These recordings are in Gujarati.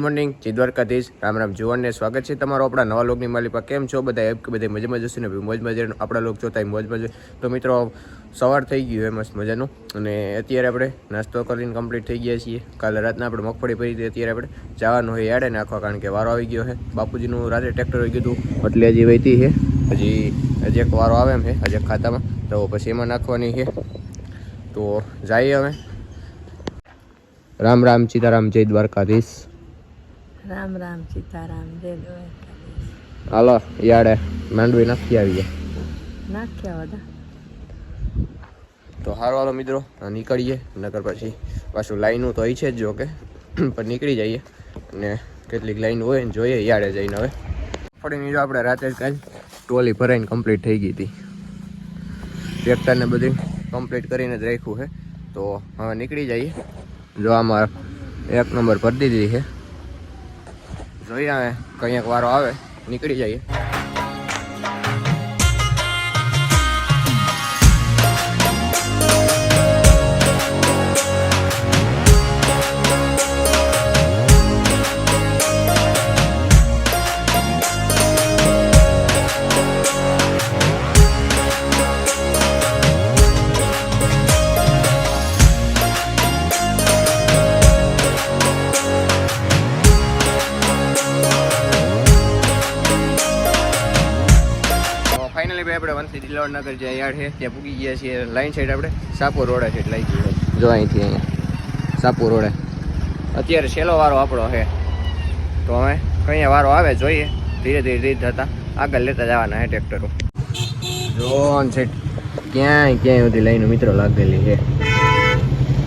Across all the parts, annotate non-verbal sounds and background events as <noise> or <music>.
મોર્નિંગ. જય દ્વારકાધીશ. રામ રામ. જુવાનને સ્વાગત છે તમારો આપણા નવા લોકની માલિકા કેમ છો બધા? એમ કે બધા મજા મજા છે ને? મોજ મજા આપણા લોક જોતા મોજ મજા. તો મિત્રો, સવાર થઈ ગયું એ મસ્ત મજાનું. અને અત્યારે આપણે નાસ્તો કરીને કમ્પ્લીટ થઈ ગયા છીએ. કાલે રાતના આપણે મગફળી ભરી હતી. અત્યારે આપણે જવાનું હોય યાડે નાખવા કારણ કે વારો આવી ગયો છે. બાપુજીનું રાતે ટ્રેક્ટર આવી ગયું હતું. એટલે હજી વહેતી છે. હજી હજી એક વારો આવે એમ છે, હજી ખાતામાં. તો પછી એમાં નાખવાની છે. તો જઈએ હવે. રામ રામ, સીતારામ, જય દ્વારકાધીશ. રામ રામ સીતારામ જય દ્વારકાધીશ. હાલો યાડે માંડવી નાખી આવીએ. નાખ્યા બધા તો હારો હાલો મિત્રો નીકળીએ નગર પછી પાછું લાઈનું તો છે જ જો કે પણ નીકળી જઈએ. અને કેટલીક લાઈન હોય ને જોઈએ યાડે જઈને હવે. ફરીને જો આપણે રાતે જ કાલ ટોલી ભરાઈને કમ્પ્લીટ થઈ ગઈ હતી. ટ્રેક્ટરને બધું કમ્પ્લીટ કરીને જ રાખ્યું છે. તો હવે નીકળી જઈએ. જો આમાં એક નંબર ભરી દીધી છે. જોઈએ હવે કંઈક વારો આવે નીકળી જઈએ ફાઇનલી ભાઈ આપણે વનથી દિલાવડનગર જે યાર્ડ છે, ત્યાં પૂગી ગયા છીએ. લાઈન સાઈડ આપણે સાપો રોડે છે એટલે આવી જો અહીંથી અહીંયા સાપો રોડે. અત્યારે છેલ્લો વારો આપણો છે. તો હવે કઈ વારો આવે જોઈએ. ધીરે ધીરે ધીરે થતા. આગળ લેતા જવાના છે ટ્રેક્ટરો જોન સેટ ક્યાંય ક્યાંય બધી લાઈનો મિત્રો લાગેલી છે.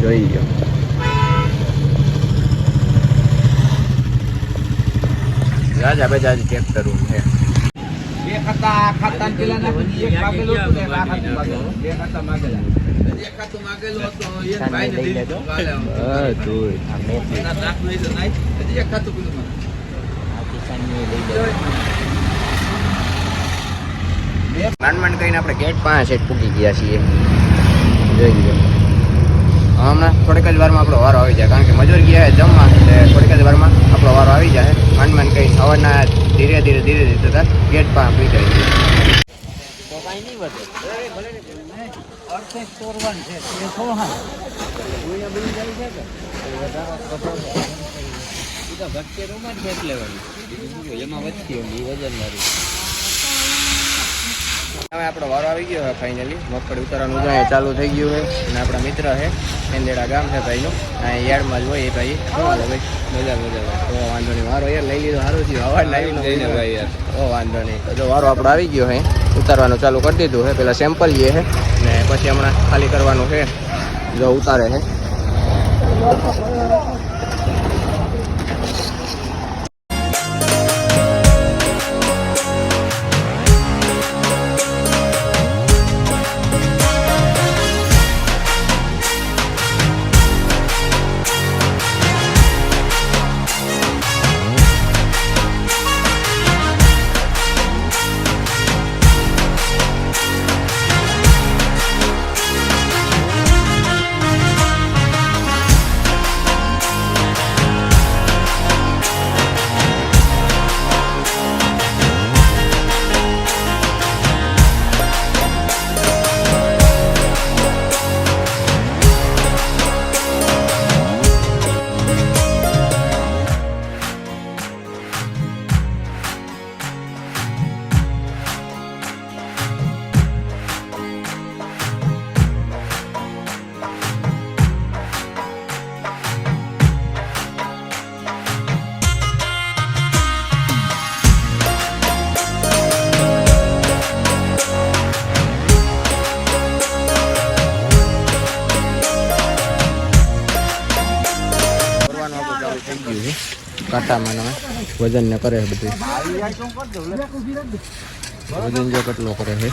જોઈ ગયો રાજા બજાજ ટ્રેક્ટરો છે. બે ખાતા ખાતા ને પેલા નાખી એક માગેલું હતું ને આ ખાતું માગેલું બે ખાતા માગેલા એક ખાતું માગેલું હતું એ ભાઈને દઈ દીધું કાલે બધું એના દાખલું એ તો નાખ હજી એક ખાતું પેલું મને. માંડ માંડ કરીને આપણે ગેટ પાસે પૂકી ગયા છીએ. જોઈ લો હમણાં થોડીક જ વારમાં આપણો વારો આવી જાય કારણ કે મજૂર ગયા જમવા એટલે થોડીક જ વારમાં આપણો વારો આવી જાય માંડ માંડ કઈ હવાના ધીરે ધીરે ધીરે ધીરે થતા ગેટ પાંચ પી જાય હવે આપણો વારો આવી ગયો છે ફાઇનલી મગફળી ઉતારવાનું જાય ચાલુ થઈ ગયું છે. અને આપણા મિત્ર છે એંદેડા ગામ છે ભાઈનું. આ યાર્ડમાં જ હોય એ ભાઈ. હાલે ભાઈ મજા મજા તો વાંધો નહીં. વારો યાર લઈ લીધો સારું થયું. અવાજ લાવી ભાઈ યાર. ઓ વાંધો નહીં. તો જો વારો આપણો આવી ગયો છે ઉતારવાનું ચાલુ કરી દીધું છે. પેલા સેમ્પલ લઈએ છે. ને પછી હમણાં ખાલી કરવાનું છે. જો ઉતારે છે. કાંટામાં વજન ને કરે છે બધું. વજન જો કેટલો કરે છે.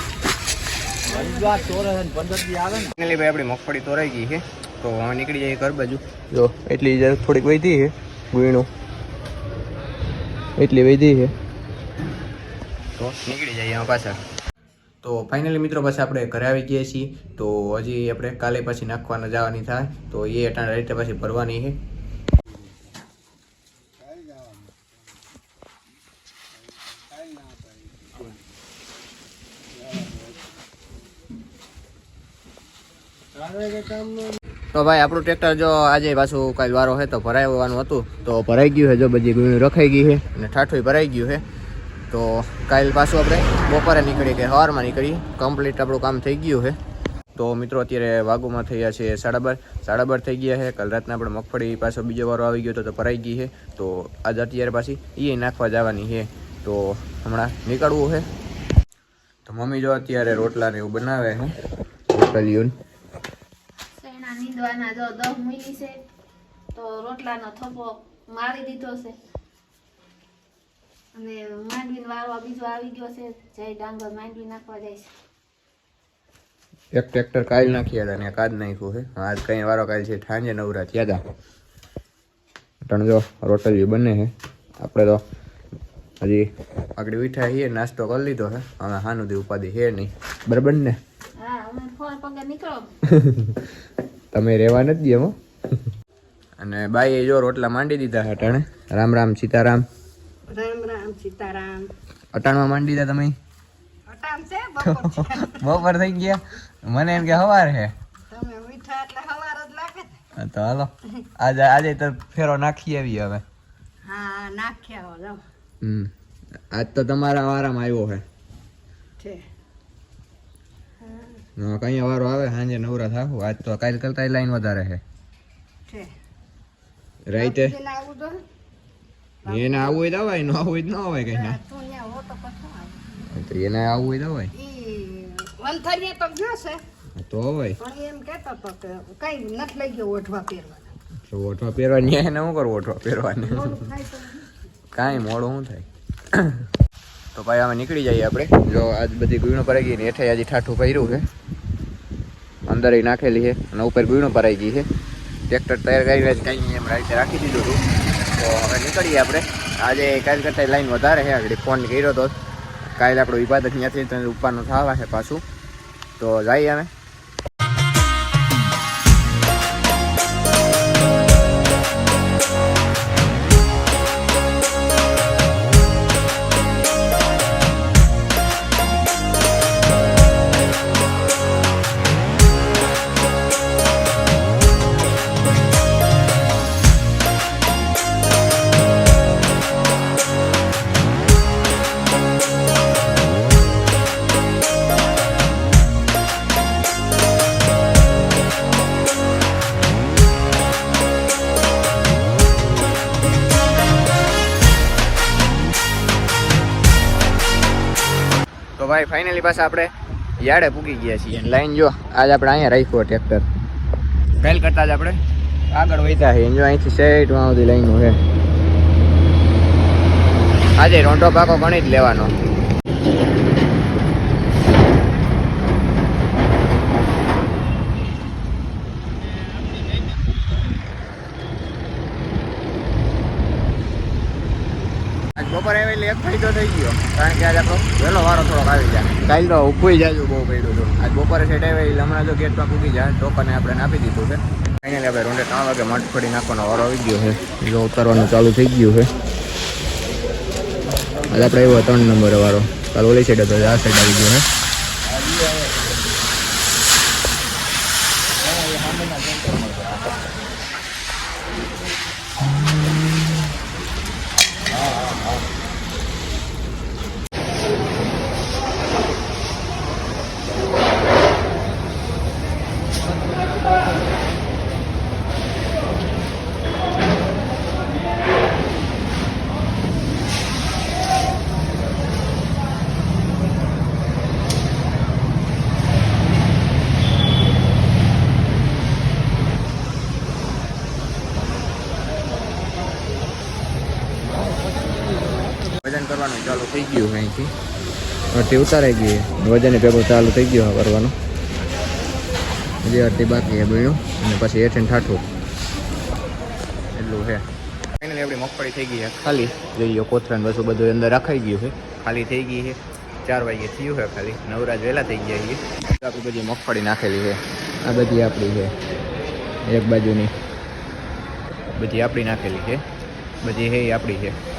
આપણી મગફળી તોરાઈ ગઈ છે. તો હવે નીકળી જાય ઘર બાજુ જો એટલી થોડીક વધી છે ગુઈણું એટલી વધી છે. તો નીકળી જાય પાછા તો ફાઇનલી મિત્રો પછી આપણે ઘરે આવી ગયા છીએ. તો હજી આપણે કાલે પછી નાખવાના જવાની થાય. તો એ અટાણા રીતે પછી ભરવાની છે. તો ભાઈ, આપણું ટ્રેક્ટર જો આજે પાછું કાલ વારો છે તો ભરાવવાનું હતું. તો ભરાઈ ગયું છે જો, બધી ગુણ્યું રખાઈ ગઈ છે અને ઠાઠું ભરાઈ ગયું છે તો કાલ પાછું આપણે બપોરે નીકળી કે સવારમાં નીકળી કમ્પ્લીટ આપણું કામ થઈ ગયું છે તો મિત્રો, અત્યારે વાગુમાં થયા છે સાડા બાર. સાડા બાર થઈ ગયા છે કાલ રાતના આપણે મગફળી પાછો બીજો વારો આવી ગયો તો તો ભરાઈ ગઈ છે તો આજે અત્યારે પાછી એ નાખવા જવાની છે તો હમણાં નીકળવું છે તો મમ્મી જો અત્યારે રોટલા ને એવું બનાવે છે રોટલીઓને. નીંદવાના જો દહ મૂકી છે તો રોટલાનો થપ્પો મારી દીધો છે. અને માંડવીનો વારો બીજો આવી ગયો છે જય ડાંગર માંડવી નાખવા જાય છે. એક ટ્રેક્ટર કાલ નાખ્યા હતા ને કાજ નાખ્યું છે. આજ કઈ વારો કાલ છે સાંજે નવરા થયા હતા ત્રણ જો રોટલી બને છે. આપણે તો હજી આગળ ઉઠ્યા છીએ નાસ્તો કરી લીધો છે. હવે હાનુદી ઉપાધિ છે નહીં. બરાબર ને? હા અમે ફોર પગે નીકળો. <laughs> તમે રહેવા નથી એમાં <laughs> અને બાઈએ જો રોટલા માંડી દીધા અટાણે. રામ રામ સીતારામ. રામ રામ સીતારામ. અટાણમાં માંડી દીધા તમે? <laughs> બપોર થઈ ગયા? મને એમ કે છે. હવાર જ હા, તો હાલો. આજે આજે તો ફેરો નાખી આવી હવે. હા નાખ્યા હો હમ. આજ તો તમારા વારામાં આવ્યો છે. છે. હા, કઈ વારો આવે? સાંજે નવરા થાવ આજ તો કાલ કરતા લાઈન વધારે છે. રાઈતે એને આવું તો? હોય તો અવાય ન આવું હોય તો ન આવે કઈ ના. તું તો આવે. તો એને આવવું હોય તો અવાય. તો તો પણ એમ કહેતો હતો કે કઈ નથી લઈ ગયો ઓઢવા પહેરવા તો ઓઠવા પહેરવાની ઓઠવા કાંઈ મોડું શું થાય? તો ભાઈ અમે નીકળી જઈએ આપણે. જો આજ બધી ગુણો ભરાઈ ગઈ ને હેઠે આજે ઠાઠું કર્યું છે. અંદર નાખેલી છે અને ઉપર ગુણો ભરાઈ ગઈ છે. ટ્રેક્ટર તૈયાર કરીને જ કંઈ એમ રાઈતે રાખી દીધું હતું. તો હવે નીકળીએ આપણે. આજે કાલ કરતાં લાઈન વધારે છે. આગળ ફોન કર્યો હતો કાલે આપણો વિવાદ અહીંયાથી ઉપરનું થવા છે પાછું. તો જઈએ અમે. ફાઇનલી પાછા આપણે યાડે પૂગી ગયા છીએ. લાઈન જો, આજ આપણે અહીંયા રાખ્યું ટ્રેક્ટર પહેલ કરતા જ આપણે આગળ વધ્યા છે જો અહીંથી સેટમાં સુધી લાઈનો છે. આજે રોંટો પાકો ગણી જ લેવાનો. બપોરે એટલે એક ફાયદો થઈ ગયો. કારણ કે આજે આપણો વહેલો વારો થોડોક આવી જાય. કાલ તો ઉભું જાજુ બહુ પડ્યું હતું. આજ બપોરે સેટ એટલે હમણાં જો ગેટમાં પૂગી જાય. ટોકન આપણે આપી દીધું છે. ફાઇનલી આપણે રોંડે ત્રણ વાગે મઠફળી નાખવાનો વારો આવી ગયો છે. જો ઉતારવાનું ચાલુ થઈ ગયું છે. આજે આપણે એવો ત્રણ નંબર વાળો કાલ ઓલી સાઈડ હતો, આ સાઈડ આવી ગયો છે વજન કરવાનું ચાલુ થઈ ગયું અહીંથી. અડધી ઉતારાઈ ગઈ વજન ભેગું ચાલુ થઈ ગયું કરવાનું હજી અડધી બાકી છે બીણું અને પછી એઠે ઠાઠું. એટલું છે. ફાઇનલી આપણી મગફળી થઈ ગઈ છે. ખાલી. જોઈએ કોથરાને બધું બધું અંદર રખાઈ ગયું છે. ખાલી થઈ ગઈ છે. ચાર વાગે થયું છે ખાલી. નવરાજ વહેલા થઈ ગયા છીએ આપણી બધી મગફળી નાખેલી છે. આ બધી આપણી છે. એક બાજુની. બધી આપણી નાખેલી છે. બધી હે આપણી છે.